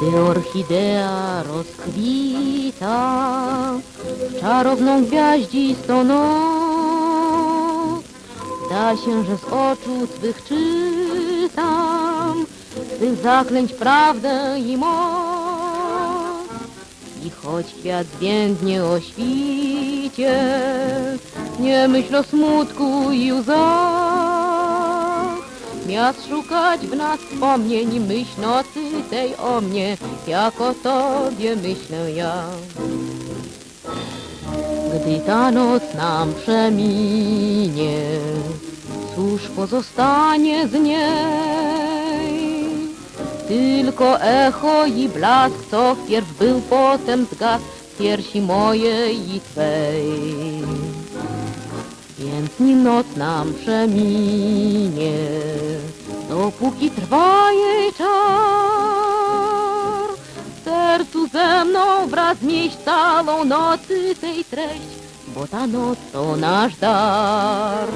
Gdy orchidea rozkwita czarowną gwiaździstą noc, zda się, że z oczu twych czytam tych zaklęć prawdę i moc. I choć kwiat zwiędnie o świcie, nie myśl o smutku i łzach. Miast szukać w nas wspomnień, myśl nocy tej o mnie, jak o tobie myślę ja. Gdy ta noc nam przeminie, cóż pozostanie z niej? Tylko echo i blask, co wpierw był, potem zgasł w piersi mojej i twej. Więc nim noc nam przeminie, dopóki trwa jej czar, w sercu ze mną wraz nieść całą nocy tej treść, bo ta noc to nasz dar.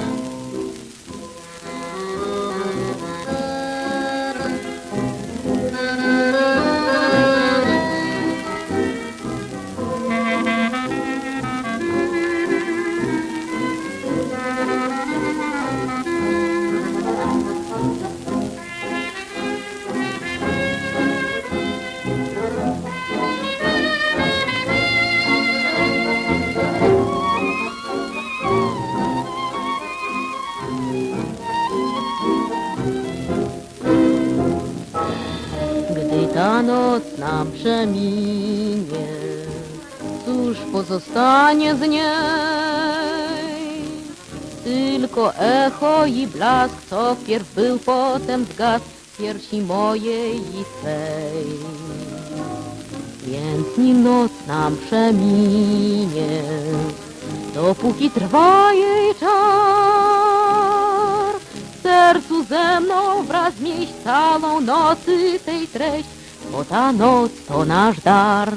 Ta noc nam przeminie, cóż pozostanie z niej? Tylko echo i blask, co wpierw był, potem zgasł w piersi mojej i twej. Więc nim noc nam przeminie, dopóki trwa jej czar, w sercu ze mną wraz mieść całą nocy tej treść, bo ta noc to nasz dar.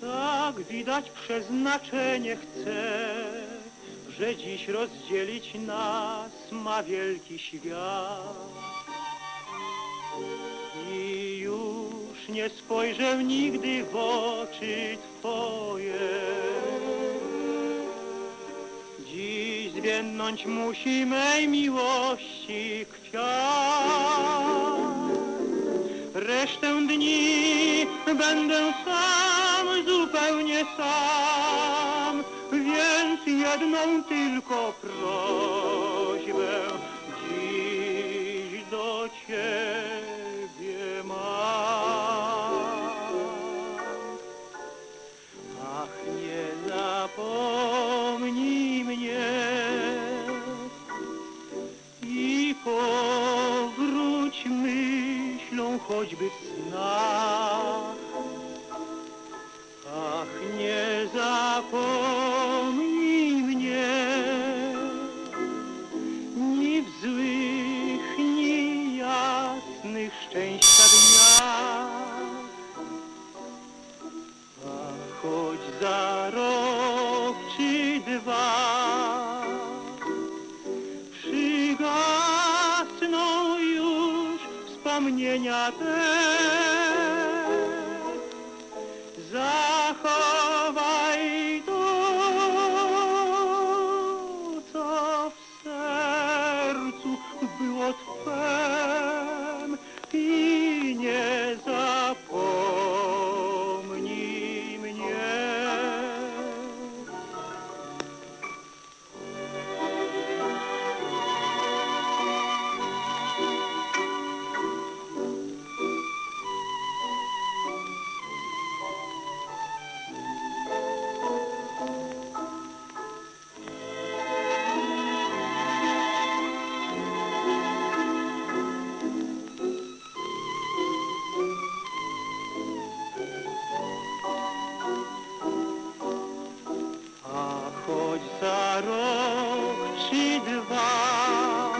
Tak widać przeznaczenie chce, że dziś rozdzielić nas ma wielki świat. I już nie spojrzę nigdy w oczy Twoje. Dziś zwiędnąć musi mej miłości kwiat. Resztę dni będę sam, zupełnie sam, więc jedną tylko prośbę dziś do Ciebie mam. Ach, nie zapomnij mnie i powróć myślą choćby w snach. Dwa przygasną już wspomnienia te. Zachowaj rok czy dwa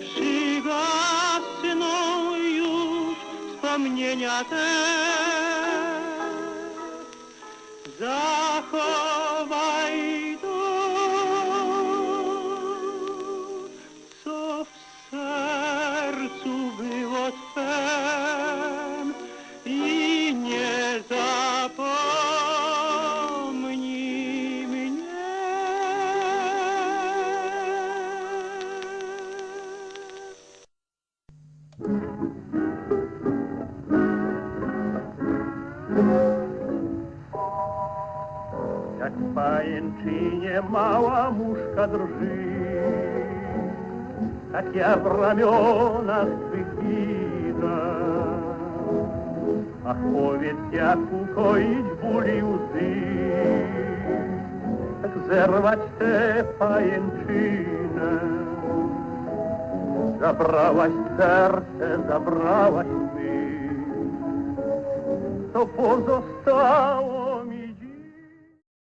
przygasną już wspomnienia te. Zachowaj Как по инчине мала мушка држит, Как я в раменах цепита. Ах, овець дядку коїть булі узы, Як зервать те паянчина. Забралась сердце, забралась ти, тобо зостало.